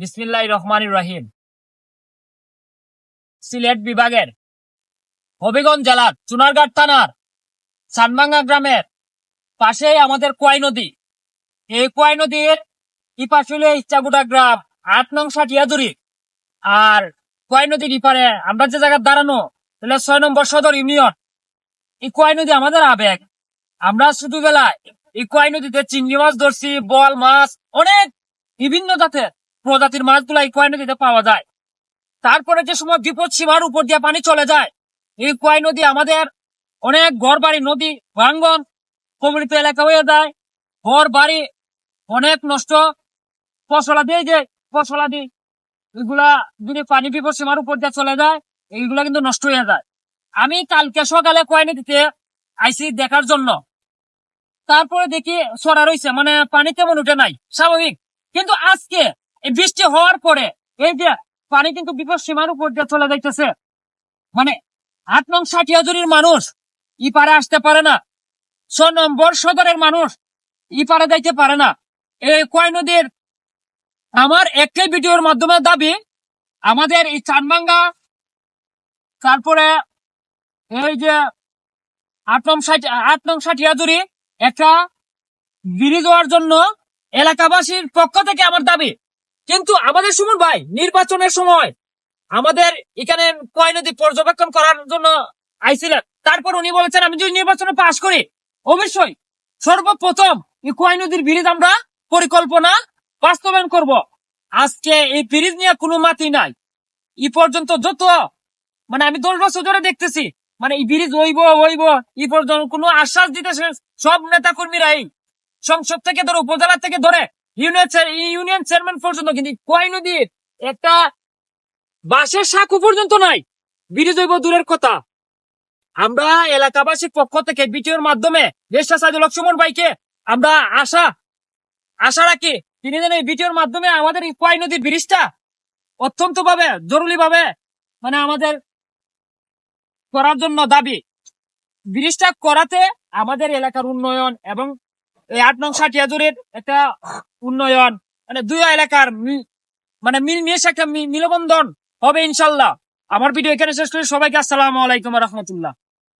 বিসমিল্লাহ রহমান রাহিম। সিলেট বিভাগের হবিগঞ্জ জেলার চুনারঘাট থানার সানবাঙ্গা গ্রামের পাশেই আমাদের কোয়াই নদী। এই কোয়াই নদীর ইপাশুলে ইচ্ছাগুটা গ্রাম, আট নং সাটিয়াদুরি আর কোয়াই নদীর ইপারে আমরা যে জায়গায় দাঁড়ানো, তাহলে ছয় নম্বর সদর ইউনিয়ন। এই কোয়াই নদী আমাদের আবেগ। আমরা ছোটবেলায় এই কোয়াই নদীতে চিংড়ি মাছ ধরছি, বল, মাছ, অনেক বিভিন্ন জাতের প্রজাতির মাছগুলো কোয়াই নদীতে পাওয়া যায়। তারপরে যে সময় বিপদ সীমার উপর দিয়ে পানি চলে যায়, এই কোয়াই নদী আমাদের অনেক ঘর বাড়ি নদী, ভাঙ্গন কবলিত এলাকা হয়ে যায়। ঘর বাড়ি অনেক নষ্ট। ফসলা দিয়ে যে ফসলা দিয়ে এগুলা যদি পানি বিপদ সীমার উপর দিয়ে চলে যায়, এইগুলা কিন্তু নষ্ট হয়ে যায়। আমি কালকে সকালে কোয়াই নদীতে আইসি দেখার জন্য। তারপরে দেখি সরা রয়েছে মানে পানি তেমন উঠে নাই, স্বাভাবিক। কিন্তু আজকে এই বৃষ্টি হওয়ার পরে এই যে পানি কিন্তু বিপদ সীমার উপর দিয়ে চলে যাইতেছে। মানে আট নং ষাট হাজারের মানুষ ই পারে আসতে পারে না। ছ নম্বর সদরের মানুষ ই পারে যাইতে পারে না। এই কয় নদীর আমার একটাই ভিডিওর মাধ্যমে দাবি, আমাদের এই চানবাঙ্গা, তারপরে এই যে আট নং ষাট, আট নং ষাট হাজারি একটা ব্রিজ হওয়ার জন্য এলাকাবাসীর পক্ষ থেকে আমার দাবি কিন্তু আমাদের সুমন ভাই, নির্বাচনের সময় আমাদের এখানে কয় নদী পর্যবেক্ষণ করার জন্য আইছিলেন? তারপর উনি বলেছেন, আমি যদি নির্বাচনে পাশ করি, অবশ্যই সর্বপ্রথম এই কয় নদীর ব্রিজ আমরা পরিকল্পনা বাস্তবায়ন করব। আজকে এই ব্রিজ নিয়ে কোনো মাতি নাই। এই পর্যন্ত যত মানে আমি দশ বছর ধরে দেখতেছি মানে এই ব্রিজ হইব হইব এই পর্যন্ত কোনো আশ্বাস দিতেছে সব নেতা কর্মীরাই সংসদ থেকে ধরে, উপজেলা থেকে ধরে ইউনিয়ন চেয়ারম্যান পর্যন্ত কিন্তু কয় নদীর একটা বাসের সাঁকু পর্যন্ত নাই। হইব দূরের কথা। আমরা এলাকাবাসীর পক্ষ থেকে ভিডিওর মাধ্যমে সাইদুল হক সুমন ভাইকে আমরা আশা আশা রাখি তিনি যেন ভিডিওর মাধ্যমে আমাদের কয় নদীর ব্রিজটা অত্যন্ত ভাবে জরুরি ভাবে মানে আমাদের করার জন্য দাবি। ব্রিজটা করাতে আমাদের এলাকার উন্নয়ন এবং এই আট নং ষাটিয়াজুরের একটা উন্নয়ন। মানে দুই এলাকার মানে মিল মিশ একটা মিলবন্ধন হবে ইনশাল্লাহ। আমার ভিডিও এখানে শেষ করি। সবাইকে আসসালামু আলাইকুম রহমতুল্লাহ।